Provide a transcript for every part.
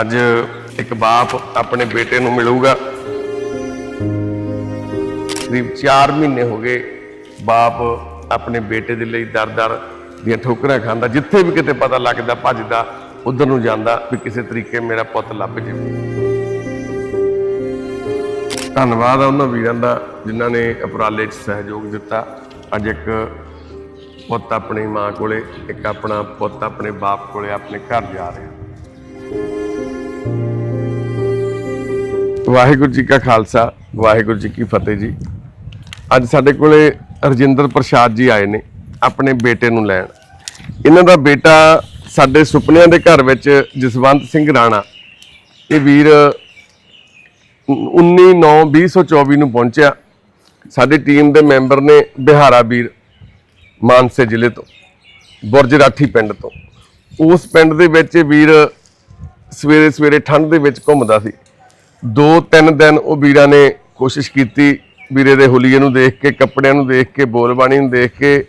ਅੱਜ ਇੱਕ ਬਾਪ ਆਪਣੇ ਬੇਟੇ ਨੂੰ ਮਿਲੂਗਾ। ਕਰੀਬ 4 ਮਹੀਨੇ ਹੋ ਗਏ ਬਾਪ ਆਪਣੇ ਬੇਟੇ ਦੇ ਲਈ ਦਰ-ਦਰ ਦੀਆਂ ਠੋਕਰਾਂ ਖਾਂਦਾ, ਜਿੱਥੇ ਵੀ ਕਿਤੇ ਪਤਾ ਲੱਗਦਾ, ਭੱਜਦਾ, ਉਧਰ ਨੂੰ ਜਾਂਦਾ ਵੀ ਕਿਸੇ ਤਰੀਕੇ ਮੇਰਾ ਪੁੱਤ ਲੱਭ ਜਾਵੇ। ਧੰਨਵਾਦ ਆ ਉਹਨਾਂ ਵੀਰਾਂ ਦਾ ਜਿਨ੍ਹਾਂ ਨੇ ਉਪਰਾਲੇ 'ਚ ਸਹਿਯੋਗ ਦਿੱਤਾ। ਅੱਜ ਇੱਕ ਪੁੱਤ ਆਪਣੀ ਮਾਂ ਕੋਲੇ, ਇੱਕ ਆਪਣਾ ਪੁੱਤ ਆਪਣੇ ਬਾਪ ਕੋਲੇ ਆਪਣੇ ਘਰ ਜਾ ਰਿਹਾ। ਵਾਹਿਗੁਰੂ ਜੀ ਕਾ ਖਾਲਸਾ, ਵਾਹਿਗੁਰੂ ਜੀ ਕੀ ਫਤਿਹ ਜੀ। ਅੱਜ ਸਾਡੇ ਕੋਲੇ ਰਜਿੰਦਰ ਪ੍ਰਸਾਦ ਜੀ ਆਏ ਨੇ ਆਪਣੇ ਬੇਟੇ ਨੂੰ ਲੈਣ। ਇਹਨਾਂ ਦਾ ਬੇਟਾ ਸਾਡੇ ਸੁਪਨਿਆਂ ਦੇ ਘਰ ਵਿੱਚ ਜਸਵੰਤ ਸਿੰਘ ਰਾਣਾ। ਇਹ ਵੀਰ 19/9/2024 ਨੂੰ ਪਹੁੰਚਿਆ। ਸਾਡੀ ਟੀਮ ਦੇ ਮੈਂਬਰ ਨੇ ਬਿਹਾਰਾ ਵੀਰ ਮਾਨਸੇ ਜ਼ਿਲ੍ਹੇ ਤੋਂ, ਬੁਰਜ ਰਾਠੀ ਪਿੰਡ ਤੋਂ। ਉਸ ਪਿੰਡ ਦੇ ਵਿੱਚ ਇਹ ਵੀਰ ਸਵੇਰੇ ਸਵੇਰੇ ਠੰਡ ਦੇ ਵਿੱਚ ਘੁੰਮਦਾ ਸੀ। ਦੋ ਤਿੰਨ ਦਿਨ ਉਹ ਵੀਰਾਂ ਨੇ ਕੋਸ਼ਿਸ਼ ਕੀਤੀ, ਵੀਰੇ ਦੇ ਹੁਲੀਏ ਨੂੰ ਦੇਖ ਕੇ, ਕੱਪੜਿਆਂ ਨੂੰ ਦੇਖ ਕੇ, ਬੋਲਬਾਣੀ ਨੂੰ ਦੇਖ ਕੇ।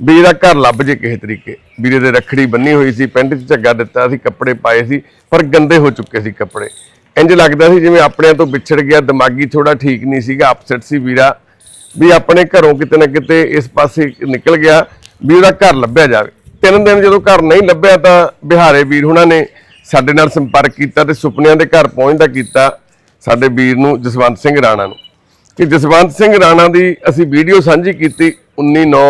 ਵੀ ਇਹਦਾ ਘਰ ਲੱਭ ਜੇ ਕਿਸੇ ਤਰੀਕੇ। ਵੀਰੇ ਦੇ ਰੱਖੜੀ ਬੰਨੀ ਹੋਈ ਸੀ, ਪੈਂਟ 'ਚ ਝੱਗਾ ਦਿੱਤਾ ਸੀ, ਕੱਪੜੇ ਪਾਏ ਸੀ, ਪਰ ਗੰਦੇ ਹੋ ਚੁੱਕੇ ਸੀ ਕੱਪੜੇ। ਇੰਜ ਲੱਗਦਾ ਸੀ ਜਿਵੇਂ ਆਪਣਿਆਂ ਤੋਂ ਵਿਛੜ ਗਿਆ, ਦਿਮਾਗੀ ਥੋੜਾ ਠੀਕ ਨਹੀਂ ਸੀਗਾ ਅਪਸੈਟ ਸੀ ਵੀਰਾ। ਵੀ ਆਪਣੇ ਘਰੋਂ ਕਿਤੇ ਨਾ ਕਿਤੇ ਇਸ ਪਾਸੇ ਨਿਕਲ ਗਿਆ, ਵੀ ਉਹਦਾ ਘਰ ਲੱਭਿਆ ਜਾਵੇ। ਤਿੰਨ ਦਿਨ ਜਦੋਂ ਘਰ ਨਹੀਂ ਲੱਭਿਆ ਤਾਂ ਬਿਹਾਰੇ ਵੀਰ ਹੁਣਾਂ ਨੇ ਸਾਡੇ ਨਾਲ ਸੰਪਰਕ ਕੀਤਾ ਤੇ ਸੁਪਨਿਆਂ ਦੇ ਘਰ ਪਹੁੰਚਦਾ ਕੀਤਾ। ਸਾਡੇ ਵੀਰ ਨੂੰ, ਜਸਵੰਤ ਸਿੰਘ ਰਾਣਾ ਨੂੰ। ਕਿ ਜਸਵੰਤ ਸਿੰਘ ਰਾਣਾ ਦੀ ਅਸੀਂ ਵੀਡੀਓ ਸਾਂਝੀ ਕੀਤੀ 19 9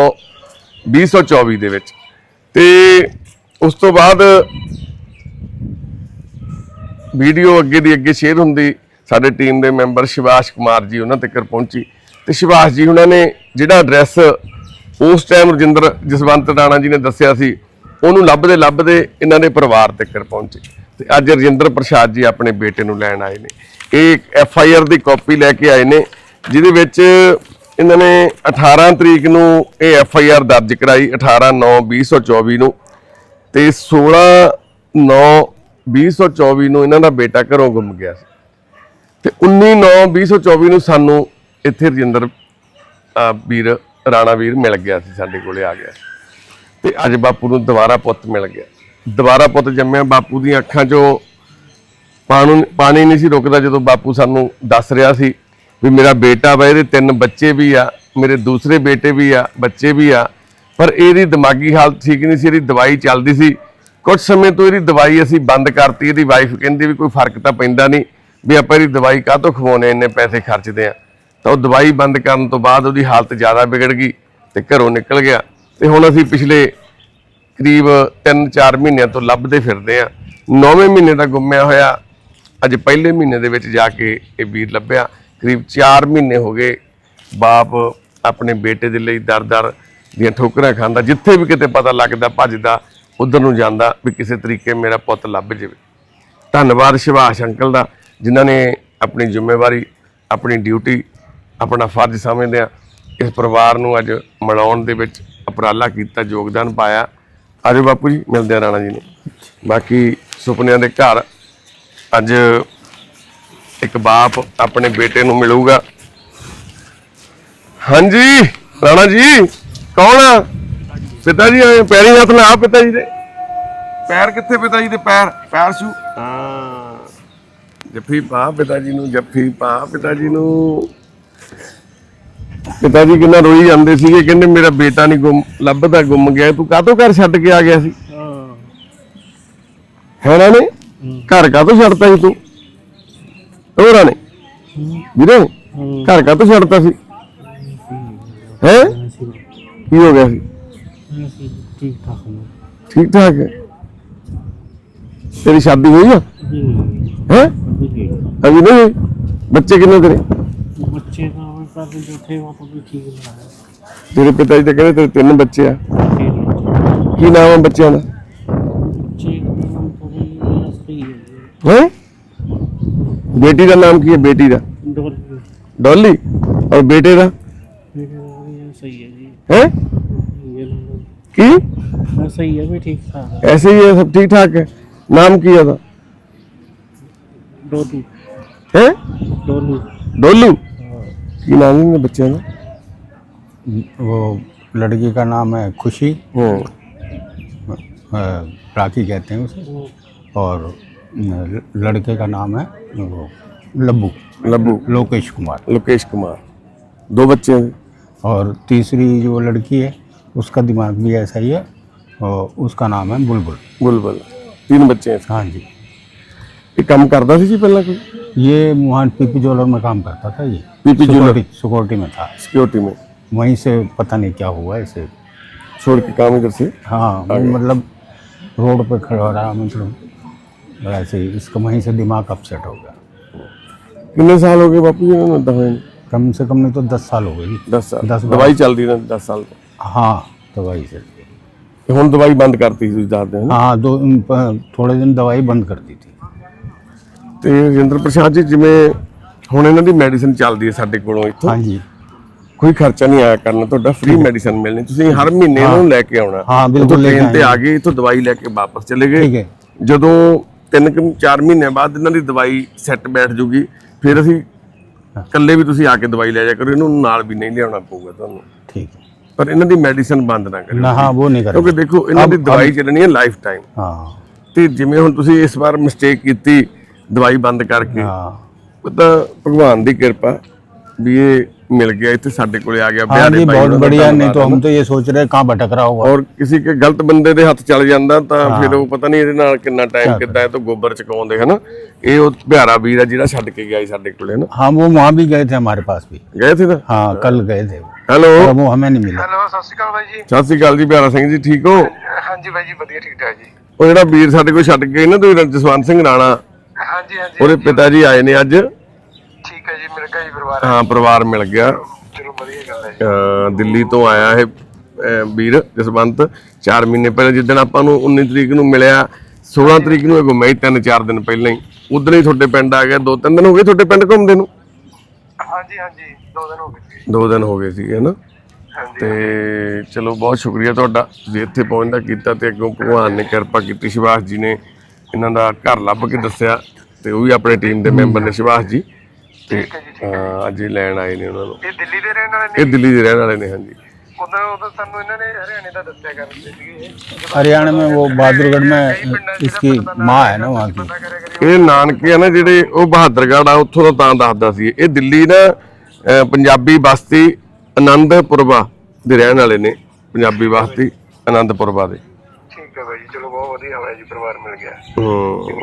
2024 ਦੇ ਵਿੱਚ। ਤੇ ਉਸ ਤੋਂ ਬਾਅਦ ਵੀਡੀਓ ਅੱਗੇ ਦੀ ਅੱਗੇ ਸ਼ੇਅਰ ਹੁੰਦੀ, ਸਾਡੇ ਟੀਮ ਦੇ ਮੈਂਬਰ ਸ਼ਿਵਾਸ਼ ਕੁਮਾਰ ਜੀ ਉਹਨਾਂ ਤੱਕ ਪਹੁੰਚੀ। ਤੇ ਸ਼ਿਵਾਸ਼ ਜੀ ਉਹਨਾਂ ਨੇ ਜਿਹੜਾ ਐਡਰੈਸ ਉਸ ਟਾਈਮ ਰਜਿੰਦਰ ਜਸਵੰਤ ਰਾਣਾ ਜੀ ਨੇ ਦੱਸਿਆ ਸੀ, ਉਹਨੂੰ ਲੱਭਦੇ ਲੱਭਦੇ ਇਹਨਾਂ ਦੇ ਪਰਿਵਾਰ ਤੱਕ ਪਹੁੰਚੇ। ਤੇ ਅੱਜ ਰਜਿੰਦਰ ਪ੍ਰਸਾਦ ਜੀ ਆਪਣੇ ਬੇਟੇ ਨੂੰ ਲੈਣ ਆਏ ਨੇ। ਇਹ ਐਫ ਆਈ ਆਰ ਦੀ ਕਾਪੀ ਲੈ ਕੇ ਆਏ ਨੇ, ਜਿਹਦੇ ਵਿੱਚ ਇਹਨਾਂ ਨੇ 18 ਤਰੀਕ ਨੂੰ ਇਹ ਐਫ ਆਈ ਆਰ ਦਰਜ ਕਰਾਈ 18 9 2024 ਨੂੰ ਤੇ 16 9 2024 ਨੂੰ ਇਹਨਾਂ ਦਾ ਬੇਟਾ ਘਰੋਂ ਗੁੰਮ ਗਿਆ ਸੀ। ਤੇ 19 9 2024 ਨੂੰ ਸਾਨੂੰ ਇੱਥੇ ਰਜਿੰਦਰ ਵੀਰ, ਰਾਣਾ ਵੀਰ ਮਿਲ ਗਿਆ ਸੀ, ਸਾਡੇ ਕੋਲੇ ਆ ਗਿਆ ਤੇ ਅੱਜ ਬਾਪੂ ਨੂੰ ਦੁਬਾਰਾ ਪੁੱਤ ਮਿਲ ਗਿਆ। ਦੁਬਾਰਾ ਪੁੱਤ ਜੰਮਿਆ, ਬਾਪੂ ਦੀਆਂ ਅੱਖਾਂ 'ਚੋਂ ਪਾਣੀ ਪਾਣੀ ਨਹੀਂ ਸੀ ਰੁਕਦਾ ਜਦੋਂ ਬਾਪੂ ਸਾਨੂੰ ਦੱਸ ਰਿਹਾ ਸੀ ਵੀ ਮੇਰਾ ਬੇਟਾ ਵਾ, ਇਹਦੇ ਤਿੰਨ ਬੱਚੇ ਵੀ ਆ, ਮੇਰੇ ਦੂਸਰੇ ਬੇਟੇ ਵੀ ਆ, ਬੱਚੇ ਵੀ ਆ, ਪਰ ਇਹਦੀ ਦਿਮਾਗੀ ਹਾਲਤ ਠੀਕ ਨਹੀਂ ਸੀ, ਇਹਦੀ ਦਵਾਈ ਚੱਲਦੀ ਸੀ। ਕੁਝ ਸਮੇਂ ਤੋਂ ਇਹਦੀ ਦਵਾਈ ਅਸੀਂ ਬੰਦ ਕਰਤੀ, ਇਹਦੀ ਵਾਈਫ ਕਹਿੰਦੀ ਵੀ ਕੋਈ ਫ਼ਰਕ ਤਾਂ ਪੈਂਦਾ ਨਹੀਂ ਵੀ ਆਪਾਂ ਇਹਦੀ ਦਵਾਈ ਕਾਹਤੋਂ ਖਵਾਉਣੇ, ਇੰਨੇ ਪੈਸੇ ਖਰਚਦੇ ਆ। ਤਾਂ ਉਹ ਦਵਾਈ ਬੰਦ ਕਰਨ ਤੋਂ ਬਾਅਦ ਉਹਦੀ ਹਾਲਤ ਜ਼ਿਆਦਾ ਵਿਗੜ ਗਈ ਤੇ ਘਰੋਂ ਨਿਕਲ ਗਿਆ। ਤੇ ਹੁਣ ਅਸੀਂ ਪਿਛਲੇ ਕਰੀਬ 3-4 ਮਹੀਨਿਆਂ ਤੋਂ ਲੱਭਦੇ ਫਿਰਦੇ ਆ। 9ਵੇਂ ਮਹੀਨੇ ਦਾ ਗੁੰਮਿਆ ਹੋਇਆ ਅੱਜ ਪਹਿਲੇ ਮਹੀਨੇ ਦੇ ਵਿੱਚ ਜਾ ਕੇ ਇਹ ਵੀਰ ਲੱਭਿਆ। ਕਰੀਬ 4 ਮਹੀਨੇ ਹੋ ਗਏ ਬਾਪ ਆਪਣੇ ਬੇਟੇ ਦੇ ਲਈ ਦਰ-ਦਰ ਦੀਆਂ ਠੋਕਰਾਂ ਖਾਂਦਾ, ਜਿੱਥੇ ਵੀ ਕਿਤੇ ਪਤਾ ਲੱਗਦਾ, ਭੱਜਦਾ, ਉਧਰ ਨੂੰ ਜਾਂਦਾ ਵੀ ਕਿਸੇ ਤਰੀਕੇ ਮੇਰਾ ਪੁੱਤ ਲੱਭ ਜਾਵੇ। ਧੰਨਵਾਦ ਸ਼ਿਵਾਸ਼ ਅੰਕਲ ਦਾ, ਜਿਨ੍ਹਾਂ ਨੇ ਆਪਣੀ ਜ਼ਿੰਮੇਵਾਰੀ, ਆਪਣੀ ਡਿਊਟੀ, ਆਪਣਾ ਫਰਜ਼ ਸਮਝਦੇ ਆ ਇਸ ਪਰਿਵਾਰ ਨੂੰ ਅੱਜ ਮਿਲਾਉਣ ਦੇ ਵਿੱਚ ਉਪਰਾਲਾ ਕੀਤਾ, ਯੋਗਦਾਨ ਪਾਇਆ। ਆਜੋ ਬਾਪੂ ਜੀ, ਮਿਲਦੇ ਆ ਰਾਣਾ ਜੀ ਨੂੰ। ਬਾਕੀ ਸੁਪਨਿਆਂ ਦੇ ਘਰ ਅੱਜ ਇੱਕ ਬਾਪ ਆਪਣੇ ਬੇਟੇ ਨੂੰ ਮਿਲੂਗਾ। ਹਾਂਜੀ ਰਾਣਾ ਜੀ ਕੌਣ ਆ? ਪਿਤਾ ਜੀ ਆਏ ਪੈਰੀ ਹੱਥ ਲਾ ਪਿਤਾ ਜੀ ਦੇ। ਪੈਰ ਕਿੱਥੇ ਪਿਤਾ ਜੀ ਦੇ? ਪੈਰ ਪੈਰ ਛੂ ਹਾਂ। ਜੱਫੀ ਪਾ ਪਿਤਾ ਜੀ ਨੂੰ ਜੱਫੀ ਪਾ ਪਿਤਾ ਜੀ ਨੂੰ। ਪਿਤਾ ਜੀ ਕਿੰਨਾ ਰੋਈ ਜਾਂਦੇ ਸੀਗੇ ਕਹਿੰਦੇ ਮੇਰਾ ਬੇਟਾ ਨਹੀਂ ਗੁੰਮ ਲੱਭਦਾ ਗੁੰਮ ਗਿਆ ਤੂੰ ਕਾਹਤੋਂ ਘਰ ਛੱਡ ਕੇ ਆ ਗਿਆ ਸੀ? ਹੈ। ਨਾ ਨੇ ਘਰ ਕਾ ਤੋਂ ਛੱਡਤਾ ਸੀ ਤੂੰ? ਹੋਰਾਂ ਨੇ। ਵੀਰੇ, ਘਰ ਕਾ ਤੋਂ ਛੱਡਤਾ ਸੀ? ਹੈ? ਕੀ ਹੋ ਗਿਆ ਸੀ? ਠੀਕ ਠਾਕ ਹੈ। ਤੇਰੀ ਸ਼ਾਦੀ ਹੋਈ ਆ? ਹੈ? ਅਭੀ ਨਹੀਂ ਬੱਚੇ ਕਿੰਨੇ ਤੇਰੇ? ਬੱਚੇ ਤਾਂ ਉਹ ਪਰ ਜੁੱਠੇ ਉਹ ਵੀ ਠੀਕ ਨਹੀਂ ਤੇਰੇ ਪਿਤਾ ਜੀ ਤਾਂ ਕਹਿੰਦੇ ਤੇਰੇ ਤਿੰਨ ਬੱਚੇ ਆ। ਕੀ ਨਾਮ ਆ ਬੱਚਿਆਂ ਦਾ? है बेटी का नाम की है बेटी का। डॉली। और बेटे का? सही है? जी है की? है ऐसे ही है सब ठीक ठाक है। नाम किया था। डोलू। है? डोलू। डोलू? की नाम है बच्चे का। वो लड़की का नाम है खुशी। वो। राखी कहते हैं उसे। और लड़के का नाम है वो लब्बू। लब्बू। लोकेश कुमार। लोकेश कुमार। दो बच्चे हैं। और तीसरी जो लड़की है उसका दिमाग भी ऐसा ही है और उसका नाम है बुलबुल। बुलबुल। तीन बच्चे हैं हाँ जी। ये काम करता सी जी पहला कोई? ये मोहन पीपी ज्वेलर में काम करता था ये। PP jeweller. सिक्योरिटी में था। सिक्योरिटी में। वहीं से पता नहीं क्या हुआ इसे छोड़ के काम कर हाँ मतलब रोड पर खड़ा रहा मतलब ऐसे ही इसका वहीं से दिमाग अपसेट हो गया ਕਿੰਨੇ ਸਾਲ ਹੋ ਗਏ ਬਾਪੂ ਜੀ ਇਹਨਾਂ ਨੂੰ ਏਦਾਂ ਹੋਏ कम से कम नहीं तो दस साल हो गए जी 10 ਸਾਲ ਦਸ ਬਾਰਾਂ। ਦਵਾਈ ਚੱਲਦੀ ਨੇ 10 ਸਾਲ ਤੋਂ। हाँ दवाई से ਤੇ ਹੁਣ ਦਵਾਈ ਬੰਦ ਕਰਤੀ ਸੀ ਤੁਸੀਂ ਦੱਸਦੇ ਹੋ ਨਾ हाँ दो प- थोड़े दिन दवाई बंद कर दी थी ਤੇ ਰਜਿੰਦਰ ਪ੍ਰਸਾਦ ਜੀ ਜਿਵੇਂ ਹੁਣ ਇਹਨਾਂ ਦੀ ਮੈਡੀਸਿਨ ਚੱਲਦੀ ਹੈ ਸਾਡੇ ਕੋਲੋਂ ਇੱਥੋਂ हाँ जी ਕੋਈ ਖਰਚਾ ਨਹੀਂ ਆਇਆ ਕਰਨਾ ਤੁਹਾਡਾ ਫ੍ਰੀ ਮੈਡੀਸਿਨ ਮਿਲਣੀ ਤੁਸੀਂ ਹਰ ਮਹੀਨੇ ਇਹਨਾਂ ਨੂੰ ਲੈ ਕੇ ਆਉਣਾ ਹਾਂ, ਬਿਲਕੁਲ ਉੱਥੋਂ ਲੈ ਕੇ train ਤੇ ਆ ਆਏਂਗੇ। ਗਏ ਇੱਥੋਂ ਦਵਾਈ ਲੈ ਕੇ ਵਾਪਸ ਚਲੇ ਗਏ ठीक है ਜਦੋਂ ਤਿੰਨ ਕਿ ਚਾਰ ਮਹੀਨੇ ਬਾਅਦ ਇਹਨਾਂ ਦੀ ਦਵਾਈ ਸੈੱਟ ਬੈਠ ਜੂਗੀ। ਫਿਰ ਅਸੀਂ ਇਕੱਲੇ ਵੀ ਤੁਸੀਂ ਆ ਕੇ ਦਵਾਈ ਲੈ ਜਾ ਕਰੋ ਇਹਨੂੰ ਨਾਲ ਵੀ ਨਹੀਂ ਲਿਆਉਣਾ ਪਊਗਾ ਤੁਹਾਨੂੰ। ਠੀਕ ਪਰ ਇਹਨਾਂ ਦੀ ਮੈਡੀਸਨ ਬੰਦ ਨਾ ਕਰਿਓ। ਨਾ ਹਾਂ ਉਹ ਨਹੀਂ ਕਰਿਓ। ਕਿਉਂਕਿ ਦੇਖੋ ਇਹਨਾਂ ਦੀ ਦਵਾਈ ਚੱਲਣੀ ਹੈ ਲਾਈਫ ਟਾਈਮ ਹਾਂ। ਤੇ ਜਿਵੇਂ ਹੁਣ ਤੁਸੀਂ ਇਸ ਵਾਰ ਮਿਸਟੇਕ ਕੀਤੀ ਦਵਾਈ ਬੰਦ ਕਰਕੇ ਹਾਂ। ਤਾਂ ਭਗਵਾਨ ਦੀ ਕਿਰਪਾ ਵੀ ਇਹ ਮਿਲ ਗਿਆ ਇੱਥੇ ਸਾਡੇ ਕੋਲੇ ਆ ਗਿਆ हाँ ਬਿਆਰੇ जी ਭਾਈ बहुत ਉਹਨਾਂ ਦਾ बढ़िया नहीं ਧੰਨਵਾਦ तो ਹੈ हम तो ये सोच रहे हैं कहाँ भटक रहा होगा ਔਰ ਕਿਸੇ ਕੇ ਗਲਤ ਬੰਦੇ ਦੇ ਹੱਥ ਚਲ ਜਾਂਦਾ ਤਾਂ ਫਿਰ ਉਹ ਪਤਾ ਨਹੀਂ ਇਹਦੇ ਨਾਲ ਕਿੰਨਾ ਟਾਈਮ ਕਿੱਦਾਂ ਇਹ ਤੋਂ ਗੋਬਰ ਚਕਾਉਂਦੇ ਹਨਾ ਇਹ ਉਹ ਪਿਆਰਾ ਵੀਰ ਆ ਜਿਹੜਾ ਛੱਡ ਕੇ ਗਿਆ ਸੀ ਸਾਡੇ ਕੋਲੇ ਹਨਾ हाँ वो वहाँ भी गए थे हमारे पास भी ਗਏ ਸੀ ਤਾਂ हाँ कल गए थे वो ਹੈਲੋ पर वो हमें नहीं मिला ਹੈਲੋ ਸਤਿ ਸ਼੍ਰੀ ਅਕਾਲ ਬਾਈ ਜੀ ਸਤਿ ਸ੍ਰੀ ਅਕਾਲ ਜੀ ਪਿਆਰਾ ਸਿੰਘ ਜੀ ਠੀਕ ਹੋ ਹਾਂਜੀ ਬਾਈ ਜੀ ਵਧੀਆ ਠੀਕ ਠਾਕ ਜੀ ਉਹ ਜਿਹੜਾ ਵੀਰ ਸਾਡੇ ਕੋਲ ਛੱਡ ਕੇ ਗਏ ਨਾ ਤੁਸੀਂ ਜਸਵੰਤ ਸਿੰਘ ਰਾਣਾ ਹਾਂਜੀ ਹਾਂਜੀ ਉਹਦੇ ਪਿਤਾ ਜੀ ਆਏ ਨੇ ਅੱਜ ਠੀਕ ਹੈ ਜੀ ਮਿਲ ਗਿਆ ਜੀ ਪਰਿਵਾਰ? ਹਾਂ ਪਰਿਵਾਰ ਮਿਲ ਗਿਆ। ਚਲੋ ਵਧੀਆ ਗੱਲ ਹੈ ਅਹ ਦਿੱਲੀ ਤੋਂ ਆਇਆ ਇਹ ਅਹ ਵੀਰ ਜਸਵੰਤ। 4 ਮਹੀਨੇ ਪਹਿਲਾਂ ਜਿੱਦਣ ਆਪਾਂ ਨੂੰ 19 ਤਰੀਕ ਨੂੰ ਮਿਲਿਆ 16 ਤਰੀਕ ਨੂੰ ਇਹ ਗੁੰਮਿਆ ਸੀ ਤਿੰਨ ਚਾਰ ਦਿਨ ਪਹਿਲਾਂ ਹੀ। ਉਦੋਂ ਹੀ ਤੁਹਾਡੇ ਪਿੰਡ ਆ ਗਿਆ ਦੋ ਤਿੰਨ ਦਿਨ ਹੋ ਗਏ ਤੁਹਾਡੇ ਪਿੰਡ ਘੁੰਮਦੇ ਨੂੰ? ਹਾਂਜੀ ਹਾਂਜੀ ਦੋ ਦਿਨ ਹੋ ਗਏ ਜੀ ਦੋ ਦਿਨ ਹੋ ਗਏ ਸੀਗੇ ਨਾ ਹਾਂਜੀ ਤੇ ਚਲੋ ਬਹੁਤ ਸ਼ੁਕਰੀਆ ਤੁਹਾਡਾ। ਤੁਸੀਂ ਇੱਥੇ ਪਹੁੰਚਦਾ ਕੀਤਾ ਤੇ ਅੱਗੋਂ ਭਗਵਾਨ ਨੇ ਕਿਰਪਾ ਕੀਤੀ। ਸ਼ਿਵਾਸ ਜੀ ਨੇ ਇਹਨਾਂ ਦਾ ਘਰ ਲੱਭ ਕੇ ਦੱਸਿਆ ਤੇ ਉਹ ਵੀ ਆਪਣੇ ਟੀਮ ਦੇ ਮੈਂਬਰ ਨੇ। ਸ਼ਿਵਾਸ ਜੀ ਤੇ ਅਹ, ਅੱਜ ਹੀ ਲੈਣ ਆਏ ਨੇ ਉਹਨਾਂ ਨੂੰ ਇਹ ਦਿੱਲੀ ਦੇ ਰਹਿਣ ਵਾਲੇ ਨੇ ਇਹ ਦਿੱਲੀ ਦੇ ਰਹਿਣ ਵਾਲੇ ਨੇ ਹਾਂਜੀ ਉਦੋਂ ਉਦੋਂ ਸਾਨੂੰ ਇਹਨਾਂ ਨੇ ਹਰਿਆਣੇ ਦਾ ਦੱਸਿਆ ਕਰਦੇ ਸੀਗੇ हरियाणा में वो बहादुरगढ़ में इसकी माँ है ना वहाँ की ਪਤਾ ਕਰਿਆ ਕਰਿਓ ਇਹ ਨਾਨਕੇ ਆ ਨਾ ਜਿਹੜੇ ਉਹ ਬਹਾਦਰਗੜ੍ਹ ਆ ਉੱਥੋਂ ਦਾ ਤਾਂ ਦੱਸਦਾ ਸੀ ਇਹ ਦਿੱਲੀ ਨਾ ਅਹ, ਪੰਜਾਬੀ ਬਸਤੀ ਆਨੰਦਪੁਰਵਾ ਦੇ ਰਹਿਣ ਵਾਲੇ ਨੇ ਪੰਜਾਬੀ ਬਸਤੀ ਆਨੰਦਪੁਰਵਾ ਦੇ ਠੀਕ ਹੈ ਬਾਈ ਜੀ। ਚਲੋ ਬਹੁਤ ਵਧੀਆ ਹੋਇਆ ਜੀ ਪਰਿਵਾਰ ਮਿਲ ਗਿਆ। ਹੂੰ।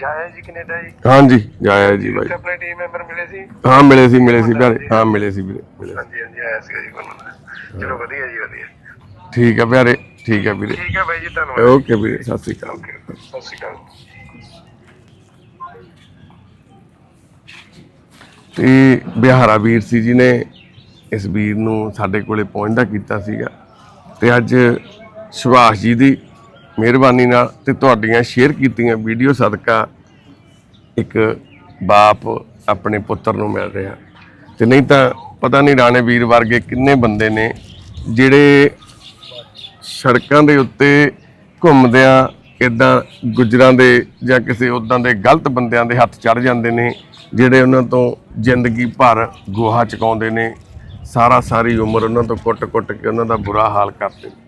ਜਾਇਆ ਜੀ ਕੈਨੇਡਾ ਜੀ? ਹਾਂਜੀ ਜਾਇਆ ਜੀ ਬਾਈ। ਆਪਣੇ ਟੀਮ ਮੈਂਬਰ ਮਿਲੇ ਸੀ? ਹਾਂ ਮਿਲੇ ਸੀ ਮਿਲੇ ਸੀ ਪਿਆਰੇ। ਹਾਂ ਮਿਲੇ ਸੀ ਵੀਰੇ ਮਿਲੇ। ਹਾਂਜੀ ਹਾਂਜੀ ਆਇਆ ਸੀ ਜੀ ਕੋਲ ਚਲੋ ਵਧੀਆ ਜੀ ਵਧੀਆ। ਠੀਕ ਹੈ ਪਿਆਰੇ ਠੀਕ ਹੈ ਵੀਰੇ। ਠੀਕ ਹੈ ਬਾਈ ਜੀ ਧੰਨਵਾਦ। ਓਕੇ ਵੀਰੇ ਸਤਿ ਸ੍ਰੀ ਅਕਾਲ। ਸਤਿ ਸ਼੍ਰੀ ਅਕਾਲ। ਤੇ ਬਿਹਾਰਾ ਵੀਰ ਸੀ ਜੀ ਨੇ ਇਸ ਵੀਰ ਨੂੰ ਸਾਡੇ ਕੋਲੇ ਪਹੁੰਚਦਾ ਕੀਤਾ ਸੀਗਾ। ਤੇ ਅੱਜ ਸੁਭਾਸ਼ ਜੀ ਦੀ ਮਿਹਰਬਾਨੀ ਨਾਲ ਤੇ ਤੁਹਾਡੀਆਂ ਸ਼ੇਅਰ ਕੀਤੀਆਂ ਵੀਡੀਓ ਸਦਕਾ ਇੱਕ ਬਾਪ ਆਪਣੇ ਪੁੱਤਰ ਨੂੰ ਮਿਲ ਰਿਹਾ। ਤੇ ਨਹੀਂ ਤਾਂ ਪਤਾ ਨਹੀਂ ਰਾਣੇ ਵੀਰ ਵਰਗੇ ਕਿੰਨੇ ਬੰਦੇ ਨੇ ਜਿਹੜੇ ਸੜਕਾਂ ਦੇ ਉੱਤੇ ਘੁੰਮਦਿਆਂ ਇਦਾਂ ਗੁਜਰਾਂ ਦੇ ਜਾਂ ਕਿਸੇ ਉਦਾਂ ਦੇ ਗਲਤ ਬੰਦਿਆਂ ਦੇ ਹੱਥ ਚੜ ਜਾਂਦੇ ਨੇ, ਜਿਹੜੇ ਉਹਨਾਂ ਤੋਂ ਜ਼ਿੰਦਗੀ ਭਰ ਗੋਹਾ ਚਕਾਉਂਦੇ ਨੇ, ਸਾਰਾ ਸਾਰੀ ਉਮਰ ਉਹਨਾਂ ਤੋਂ ਕੁੱਟ-ਕੁੱਟ ਕੇ ਉਹਨਾਂ ਦਾ ਬੁਰਾ ਹਾਲ ਕਰਦੇ ਨੇ।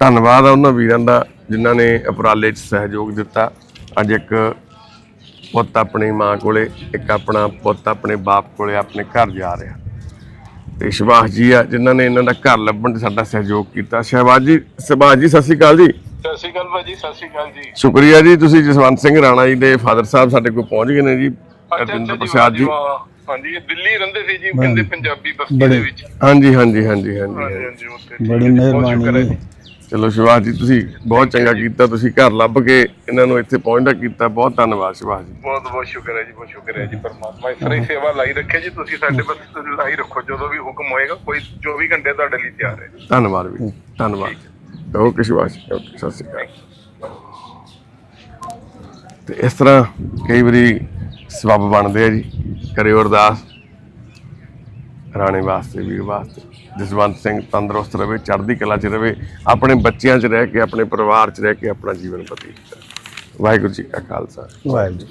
ਧੰਨਵਾਦ ਆ ਉਹਨਾਂ ਵੀਰਾਂ ਦਾ ਜਿਨ੍ਹਾਂ ਨੇ ਉਪਰਾਲੇ 'ਚ ਸਹਿਯੋਗ ਦਿੱਤਾ। ਅੱਜ ਇੱਕ ਪੁੱਤ ਆਪਣੀ ਮਾਂ ਕੋਲੇ ਇੱਕ ਆਪਣਾ ਪੁੱਤ ਆਪਣੇ ਬਾਪ ਕੋਲੇ ਆਪਣੇ ਘਰ ਜਾ ਰਿਹਾ। ਤੇ ਸ਼ਿਵਾਸ ਜੀ ਆ ਜਿਨ੍ਹਾਂ ਨੇ ਇਹਨਾਂ ਦਾ ਘਰ ਲੱਭਣ 'ਚ ਸਾਡਾ ਸਹਿਯੋਗ ਕੀਤਾ। ਸ਼ਹਿਬਾਜ਼ ਜੀ ਸ਼ਿਵਾਸ ਜੀ ਸਤਿ ਸ਼੍ਰੀ ਅਕਾਲ ਜੀ। ਸਤਿ ਸ਼੍ਰੀ ਅਕਾਲ ਭਾਜੀ ਸਤਿ ਸ਼੍ਰੀ ਅਕਾਲ ਜੀ। ਸ਼ੁਕਰੀਆ ਜੀ ਤੁਸੀਂ ਜਸਵੰਤ ਸਿੰਘ ਰਾਣਾ ਜੀ ਦੇ ਫਾਦਰ ਸਾਹਿਬ ਸਾਡੇ ਕੋਲ ਪਹੁੰਚ ਗਏ ਨੇ ਜੀ ਰਜਿੰਦਰ ਪ੍ਰਸਾਦ ਜੀ। ਹਾਂਜੀ ਇਹ ਦਿੱਲੀ ਰਹਿੰਦੇ ਸੀ ਜੀ ਕਹਿੰਦੇ ਪੰਜਾਬੀ ਬਸਤੀ ਦੇ ਵਿੱਚ। ਹਾਂਜੀ ਹਾਂਜੀ ਹਾਂਜੀ ਹਾਂਜੀ। ਹਾਂਜੀ ਹਾਂਜੀ ਚਲੋ ਸ਼ਿਵਾਜ ਜੀ ਤੁਸੀਂ ਬਹੁਤ ਚੰਗਾ ਕੀਤਾ ਤੁਸੀਂ ਘਰ ਲੱਭ ਕੇ ਇਹਨਾਂ ਨੂੰ ਇੱਥੇ ਪਹੁੰਚਦਾ ਕੀਤਾ। ਬਹੁਤ ਧੰਨਵਾਦ ਸ਼ਿਵਾਜ ਜੀ। ਬਹੁਤ ਬਹੁਤ ਸ਼ੁਕਰ ਹੈ ਜੀ ਬਹੁਤ ਸ਼ੁਕਰ ਹੈ ਜੀ ਪਰਮਾਤਮਾ ਇਸ ਤਰ੍ਹਾਂ ਹੀ ਸੇਵਾ ਲਾਈ ਰੱਖੇ ਜੀ ਤੁਸੀਂ ਸਾਡੇ ਬਸ ਲਾਈ ਰੱਖੋ ਜਦੋਂ ਵੀ ਹੁਕਮ ਹੋਏਗਾ ਕੋਈ 24 ਘੰਟੇ ਤੁਹਾਡੇ ਲਈ ਤਿਆਰ ਹੈ। ਧੰਨਵਾਦ ਵੀ ਧੰਨਵਾਦ। ਓਕੇ ਸ਼ਿਵਾਜ ਓਕੇ ਸਤਿ ਸ਼੍ਰੀ ਅਕਾਲ। ਤੇ ਇਸ ਤਰ੍ਹਾਂ ਕਈ ਵਾਰੀ ਸਬਬ ਬਣਦੇ ਆ ਜੀ ਕਰੇ ਅਰਦਾਸ। ਰਾਣੇ ਵਾਸਤੇ, ਵੀਰ ਵਾਸਤੇ। ਜਸਵੰਤ ਸਿੰਘ ਤੰਦਰੁਸਤ ਰਹੇ ਚੜ੍ਹਦੀ ਕਲਾ 'ਚ ਰਹੇ ਆਪਣੇ ਬੱਚਿਆਂ 'ਚ ਰਹਿ ਕੇ, ਆਪਣੇ ਪਰਿਵਾਰ 'ਚ ਰਹਿ ਕੇ ਆਪਣਾ ਜੀਵਨ ਬਤੀਤ ਕਰੇ। ਵਾਹਿਗੁਰੂ ਜੀ ਕਾ ਖਾਲਸਾ। ਵਾਹਿਗੁਰੂ